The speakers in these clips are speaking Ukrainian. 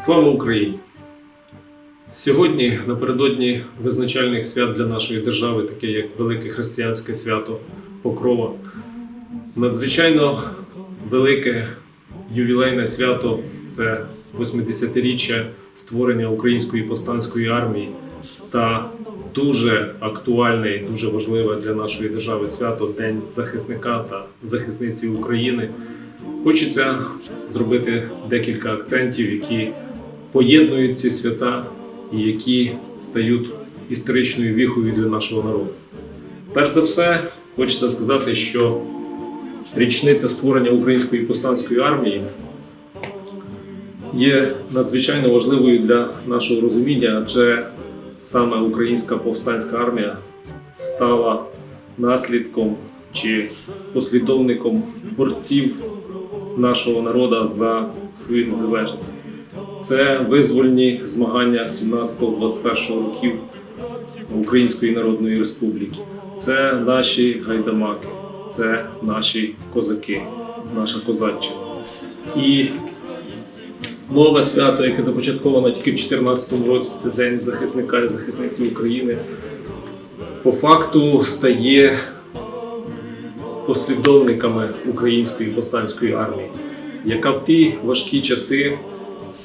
Слава Україні! Сьогодні, напередодні визначальних свят для нашої держави, таке як Велике Християнське свято Покрова, надзвичайно велике ювілейне свято це 80-річчя створення Української повстанської армії та дуже актуальне і дуже важливе для нашої держави свято День захисника та захисниці України. Хочеться зробити декілька акцентів, які поєднують ці свята і які стають історичною віхою для нашого народу. Перш за все, хочеться сказати, що річниця створення Української повстанської армії є надзвичайно важливою для нашого розуміння, адже саме Українська повстанська армія стала наслідком чи послідовником борців нашого народу за свою незалежність. Це визвольні змагання 17-21 років Української Народної Республіки. Це наші гайдамаки, це наші козаки, наша козаччина. І нове свято, яке започатковано тільки в 2014 році, це День захисника і захисниці України, по факту стає послідовниками Української повстанської армії, яка в ті важкі часи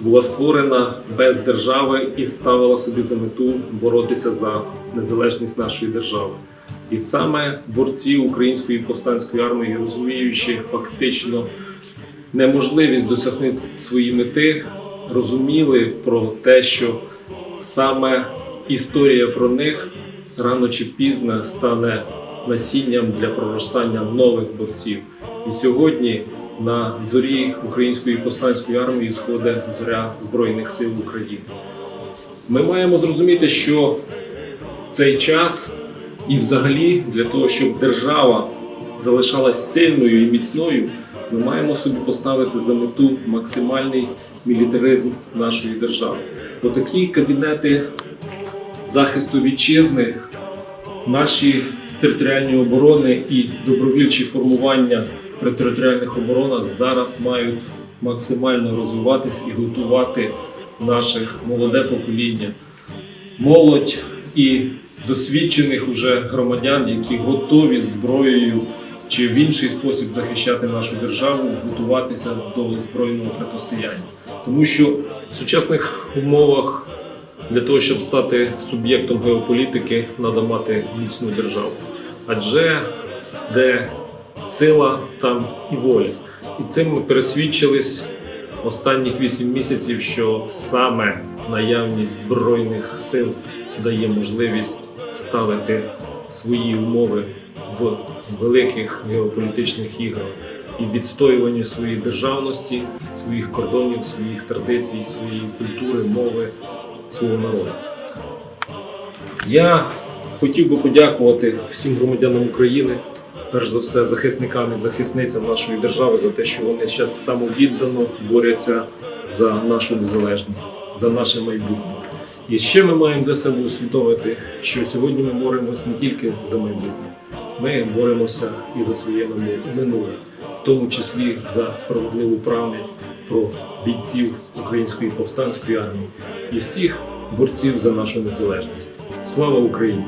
була створена без держави і ставила собі за мету боротися за незалежність нашої держави. І саме борці Української повстанської армії, розуміючи фактично неможливість досягнути свої мети, розуміли про те, що саме історія про них рано чи пізно стане насінням для проростання нових борців. І сьогодні на зорі Української повстанської армії сходить зоря Збройних сил України. Ми маємо зрозуміти, що цей час і взагалі для того, щоб держава залишалась сильною і міцною, ми маємо собі поставити за мету максимальний мілітаризм нашої держави. Бо такі кабінети захисту вітчизни, наші територіальні оборони і добровільчі формування при територіальних оборонах зараз мають максимально розвиватись і готувати наших молоде покоління, молодь і досвідчених уже громадян, які готові зброєю чи в інший спосіб захищати нашу державу, готуватися до збройного протистояння. Тому що в сучасних умовах для того, щоб стати суб'єктом геополітики, треба мати міцну державу. Адже де сила, там і воля. І цим ми пересвідчились останніх 8 місяців, що саме наявність збройних сил дає можливість ставити свої умови в великих геополітичних іграх і відстоюванню своєї державності, своїх кордонів, своїх традицій, своєї культури, мови, свого народу. Я хотів би подякувати всім громадянам України, перш за все, захисникам і захисницям нашої держави за те, що вони зараз самовіддано борються за нашу незалежність, за наше майбутнє. І ще ми маємо для себе усвідомити, що сьогодні ми боремося не тільки за майбутнє, ми боремося і за своє минуле, в тому числі за справедливу пам'ять про бійців Української повстанської армії і всіх борців за нашу незалежність. Слава Україні!